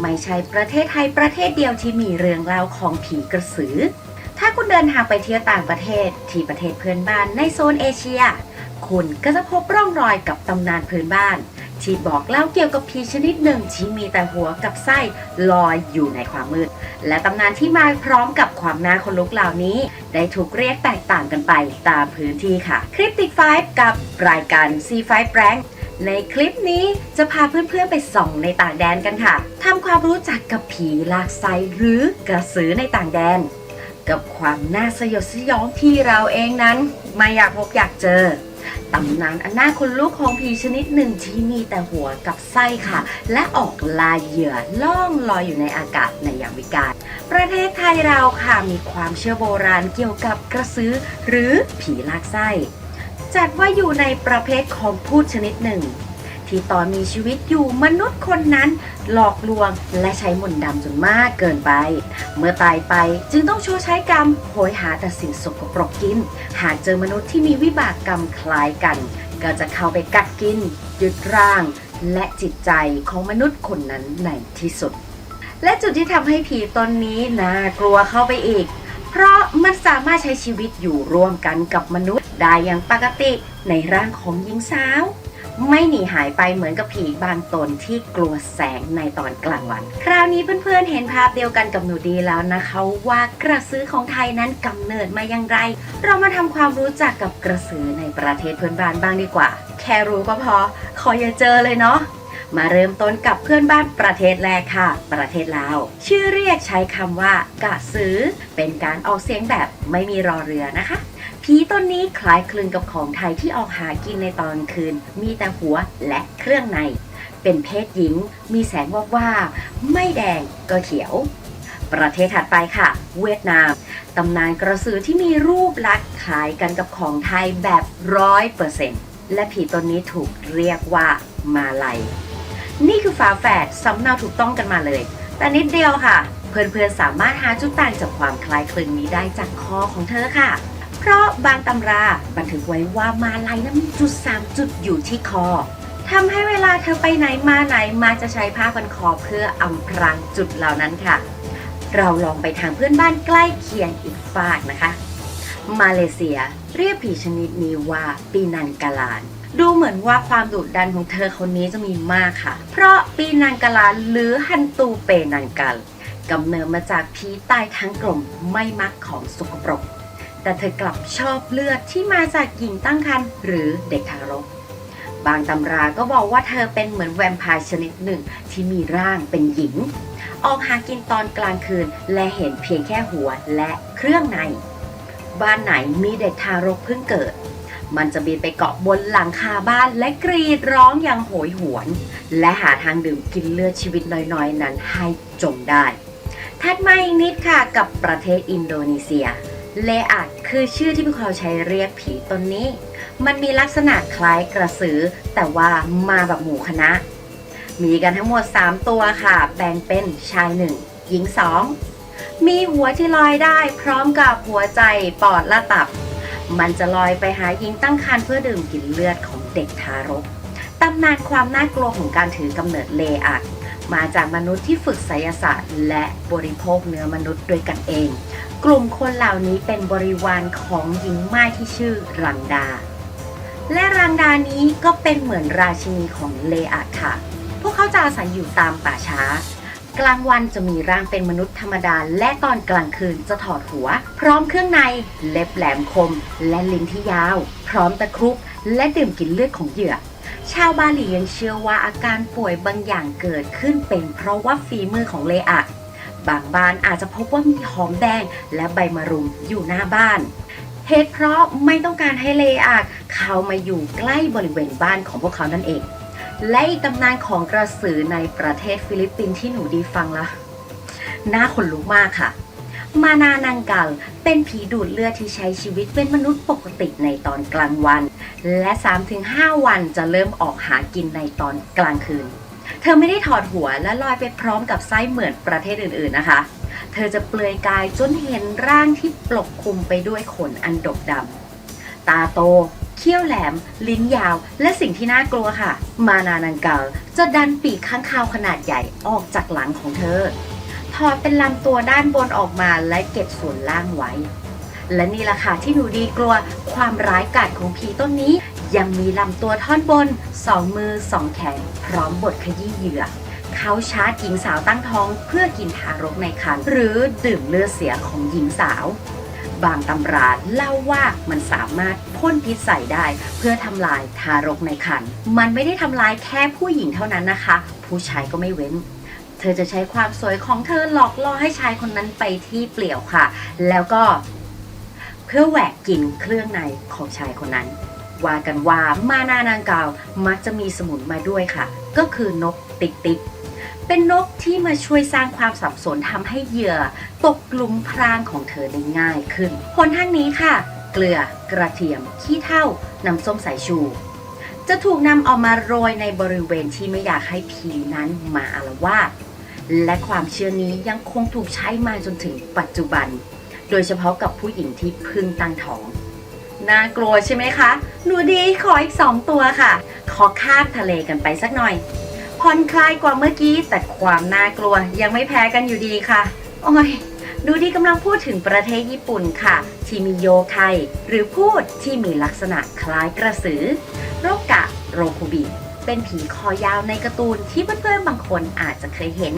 ไม่ใช่ประเทศไทยประเทศเดียวที่มีเรื่องเล่าของผีกระสือ ถ้าคุณเดินทางไปเที่ยวต่างประเทศที่ประเทศเพื่อนบ้านในโซนเอเชีย คุณก็จะพบร่องรอยกับตำนานพื้นบ้าน ที่บอกเล่าเกี่ยวกับผีชนิดหนึ่งที่มีแต่หัวกับไส้ลอยอยู่ในความมืด และตำนานที่มาพร้อมกับความน่าขนลุกเหล่านี้ ได้ถูกเรียกแตกต่างกันไปตามพื้นที่ค่ะคลิปติกไฟกับรายการ C5 Prank ในคลิปนี้จะพาเพื่อนๆไปส่องในต่างแดนกันค่ะทำความรู้จักกับผีลากไซหรือกระสือในต่างแดน กับความน่าสยดสยองที่เราเองนั้น ไม่อยากพบอยากเจอตำนานอันน่าขนลุกของผีชนิดหนึ่งที่มีแต่หัวกับไส้ค่ะ และออกลายเหยื่อล่องลอยอยู่ในอากาศในยามวิกาลประเทศไทยเราค่ะมีความเชื่อโบราณเกี่ยวกับกระสือหรือผีลากไส้ จัดว่าอยู่ในประเภทของพูดชนิดหนึ่ง ที่ตอนมีชีวิตอยู่มนุษย์คนนั้น หลอกลวงและใช้มนต์ดำจนมากเกินไป เมื่อตายไปจึงต้องโชดใช้กรรมโหยหาแต่สิ่งสกปรกกิน หากเจอมนุษย์ที่มีวิบากกรรมคล้ายกัน ก็จะเข้าไปกัดกินยึดร่าง และจิตใจของมนุษย์คนนั้นในที่สุด และจุดที่ทำให้ผีตนนี้น่ากลัวเข้าไปอีก เพราะมันสามารถใช้ชีวิตอยู่ร่วมกันกับมนุษย์ ได้อย่างปกติในร่างของหญิงสาว ไม่หนีหายไปเหมือนกับผีบางตนที่กลัวแสงในตอนกลางวัน คราวนี้เพื่อนๆเห็นภาพเดียวกันกับหนูดีแล้วนะคะว่ากระสือของไทยนั้นกำเนิดมาอย่างไร เรามาทำความรู้จักกับกระสือในประเทศเพื่อนบ้านบ้างดีกว่า แค่รู้ก็พอ ขออย่าเจอเลยเนาะมาเริ่มต้นกับเพื่อนบ้านประเทศแรกค่ะ ประเทศลาว ชื่อเรียกใช้คำว่ากะสือ เป็นการออกเสียงแบบไม่มีรอเรือนะคะ ผีตนนี้คล้ายคลึงกับของไทยที่ออกหากินในตอนคืน มีแต่หัวและเครื่องใน เป็นเพศหญิง มีแสงว่าบว่าไม่แดงก็เขียว ประเทศถัดไปค่ะ เวียดนามตำนานกระสือที่มีรูปลักษณ์คล้ายกันกับของไทยแบบร้อยเปอร์เซ็นต์และผีตนนี้ถูกเรียกว่ามาลัย นี่คือฝาแฝดสำเนาถูกต้องกันมาเลย แต่นิดเดียวค่ะ เพื่อนๆสามารถหาจุดต่างจากความคล้ายคลึงนี้ได้จากคอของเธอค่ะ เพราะบางตำราบันทึกไว้ว่ามาลัยนั้นมีจุดสามจุดอยู่ที่คอทำให้เวลาเธอไปไหนมาไหนมาจะใช้ผ้าพันคอเพื่ออำพรางจุดเหล่านั้นค่ะ เราลองไปทางเพื่อนบ้านใกล้เคียงอีกฝากนะคะ มาเลเซียเรียกผีชนิดนี้ว่าปีนังกาลาน ดูเหมือนว่าความดุดันของเธอคนนี้จะมีมากค่ะ เพราะปีนังกาลานหรือฮันตูเปนังกัลกำเนิดมาจากผีตายทั้งกลมไม่มักของสกปรก แต่เธอกลับชอบเลือดที่มาจากหญิงตั้งครรภ์หรือเด็กทารก บางตำราก็บอกว่าเธอเป็นเหมือนแวมไพร์ชนิดหนึ่งที่มีร่างเป็นหญิง ออกหากินตอนกลางคืนและเห็นเพียงแค่หัวและเครื่องใน บ้านไหนมีเด็กทารกเพิ่งเกิด มันจะบินไปเกาะบนหลังคาบ้านและกรีดร้องอย่างโหยหวน และหาทางดื่มกินเลือดชีวิตน้อยๆ นั้นให้จมได้ถัดมาอีกนิดค่ะกับประเทศอินโดนีเซีย เลอาดคือชื่อที่พวกเขาใช้เรียกผีตนนี้ มันมีลักษณะคล้ายกระสือ แต่ว่ามาแบบหมู่คณะ มีกันทั้งหมด 3 ตัวค่ะ แบ่งเป็นชาย 1 หญิง 2 มีหัวที่ลอยได้พร้อมกับหัวใจปอดและตับ มันจะลอยไปหาหญิงตั้งครรภ์เพื่อดื่มกินเลือดของเด็กทารก ตำนานความน่ากลัวของการถือกำเนิดเลอาด มาจากมนุษย์ที่ฝึกไสยศาสตร์ และบริโภคเนื้อมนุษย์ด้วยกันเอง กลุ่มคนเหล่านี้เป็นบริวารของหญิงไม่ายที่ชื่อรังดา และรังดานี้ก็เป็นเหมือนราชินีของเลอาค่ะ พวกเขาจะอาศัยอยู่ตามป่าช้า กลางวันจะมีร่างเป็นมนุษย์ธรรมดา และตอนกลางคืนจะถอดหัว พร้อมเครื่องใน เล็บแหลมคม และลิ้นที่ยาว พร้อมตะครุบและดื่มกินเลือดของเหยื่อ ชาวบาหลียังเชื่อว่าอาการป่วยบางอย่างเกิดขึ้นเป็นเพราะว่าฝีมือของเลอะบางบ้านอาจจะพบว่ามีหอมแดงและใบมะรุมอยู่หน้าบ้านเหตุเพราะไม่ต้องการให้เลอะเข้ามาอยู่ใกล้บริเวณบ้านของพวกเขานั่นเอง และอีกตำนานของกระสือในประเทศฟิลิปปินส์ที่หนูดีฟังละน่าขนลุกมากค่ะ มานานังกัลเป็นผีดูดเลือดที่ใช้ชีวิตเป็นมนุษย์ปกติในตอนกลางวัน และ 3-5 วันจะเริ่มออกหากินในตอนกลางคืน เธอไม่ได้ถอดหัวและลอยไปพร้อมกับไส้เหมือนประเทศอื่นๆนะคะ เธอจะเปลือยกายจนเห็นร่างที่ปกคลุมไปด้วยขนอันดกดำตาโตเขี้ยวแหลม ลิ้นยาว และสิ่งที่น่ากลัวค่ะ มานานังเกลจะดันปีกข้างคาวขนาดใหญ่ออกจากหลังของเธอ ถอดเป็นลำตัวด้านบนออกมาและเก็บส่วนล่างไว้ และนี่แหละค่ะที่หนูดีกลัวความร้ายกาจของผีต้นนี้ ยังมีลำตัวท่อนบนสองมือสองแขน พร้อมบทขยี้เหยื่อเขาชาร์จหญิงสาวตั้งท้องเพื่อกินทารกในครรภ์หรือดื่มเลือดเสียของหญิงสาว บางตำราเล่าว่ามันสามารถพ่นพิษใส่ได้ เพื่อทำลายทารกในครรภ์มันไม่ได้ทำลายแค่ผู้หญิงเท่านั้นนะคะ ผู้ชายก็ไม่เว้น เธอจะใช้ความสวยของเธอหลอกล่อให้ชายคนนั้นไปที่เปลี่ยวค่ะ แล้วก็ พื่อแหวกกินเครื่องในของชายคนนั้น ว่ากันว่ามานานังกาวมักจะมีสมุนมาด้วยค่ะ ก็คือนกติ๊กติ๊กเป็นนกที่มาช่วยสร้างความสับสนทำให้เหยื่อ ตกกลุ่มพรางของเธอได้ง่ายขึ้นหนทางนี้ค่ะ เกลือกระเทียม ขี้เถ้าน้ำส้มสายชู จะถูกนำเอามาโรยในบริเวณที่ไม่อยากให้ผีนั้นมาอาละวาดและความเชื่อนี้ยังคงถูกใช้มาจนถึงปัจจุบัน โดยเฉพาะกับผู้หญิงที่เพิ่งตั้งท้อง น่ากลัวใช่ไหมคะ หนูดีขออีกสองตัวค่ะ ขอข้ามทะเลกันไปสักหน่อย ผ่อนคลายกว่าเมื่อกี้ แต่ความน่ากลัวยังไม่แพ้กันอยู่ดีค่ะ โอ้ยดูดีกำลังพูดถึงประเทศญี่ปุ่นค่ะ ที่มีโยไคหรือพูดที่มีลักษณะคล้ายกระสือ โรกะโรคุบิ เป็นผีคอยาวในการ์ตูนที่เพื่อนๆบางคนอาจจะเคยเห็น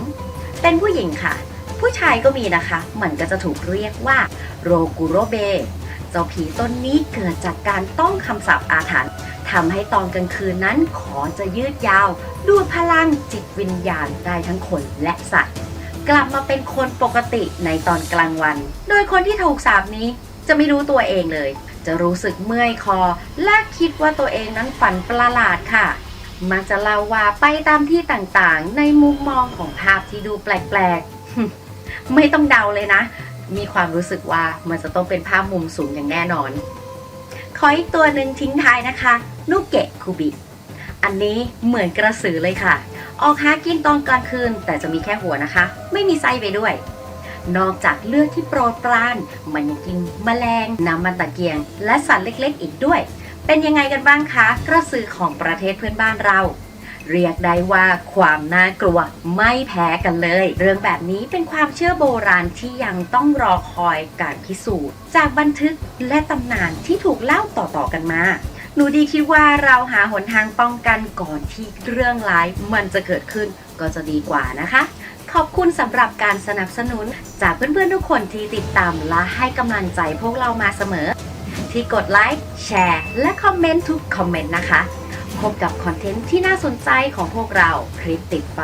เป็นผู้หญิงค่ะ ผู้ชายก็มีนะคะ มันก็จะถูกเรียกว่าโรกุโรเบเจ้าผีต้นนี้เกิดจากการต้องคำสาปอาถรรพ์ทำให้ตอนกลางคืนนั้นขอจะยืดยาวดูดพลังจิตวิญญาณได้ทั้งคนและสัตว์ กลับมาเป็นคนปกติในตอนกลางวัน โดยคนที่ถูกสาปนี้จะไม่รู้ตัวเองเลย จะรู้สึกเมื่อยคอ และคิดว่าตัวเองนั้นฝันประหลาดค่ะ มักจะเล่าว่าไปตามที่ต่างๆ ในมุมมองของภาพที่ดูแปลกๆ ไม่ต้องเดาเลยนะ มีความรู้สึกว่ามันจะต้องเป็นภาพมุมสูงอย่างแน่นอน ขออีกตัวหนึ่งทิ้งท้ายนะคะนุเกะคูบิอันนี้เหมือนกระสือเลยค่ะ ออกหากินตอนกลางคืน แต่จะมีแค่หัวนะคะ ไม่มีไส้ไปด้วย นอกจากเลือดที่โปรดปราน มันยังกินแมลง น้ำมันตะเกียง และสัตว์เล็กๆ อีกด้วย เป็นยังไงกันบ้างคะ กระสือของประเทศเพื่อนบ้านเรา เรียกได้ว่าความน่ากลัวไม่แพ้กันเลย เรื่องแบบนี้เป็นความเชื่อโบราณที่ยังต้องรอคอยการพิสูจน์ จากบันทึกและตำนานที่ถูกเล่าต่อๆกันมาหนูดีคิดว่าเราหาหนทางป้องกันก่อนที่เรื่องร้ายมันจะเกิดขึ้นก็จะดีกว่านะคะ ขอบคุณสำหรับการสนับสนุน จากเพื่อนๆทุกคนที่ติดตามและให้กำลังใจพวกเรามาเสมอ ที่กดไลค์แชร์ และคอมเมนต์ทุกคอมเมนต์นะคะ พบกับคอนเทนต์ที่น่าสนใจของพวกเราคลิปติดไฟ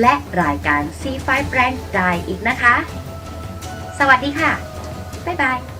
และรายการ C5 Brand ได้อีกนะคะ สวัสดีค่ะ บ๊ายบาย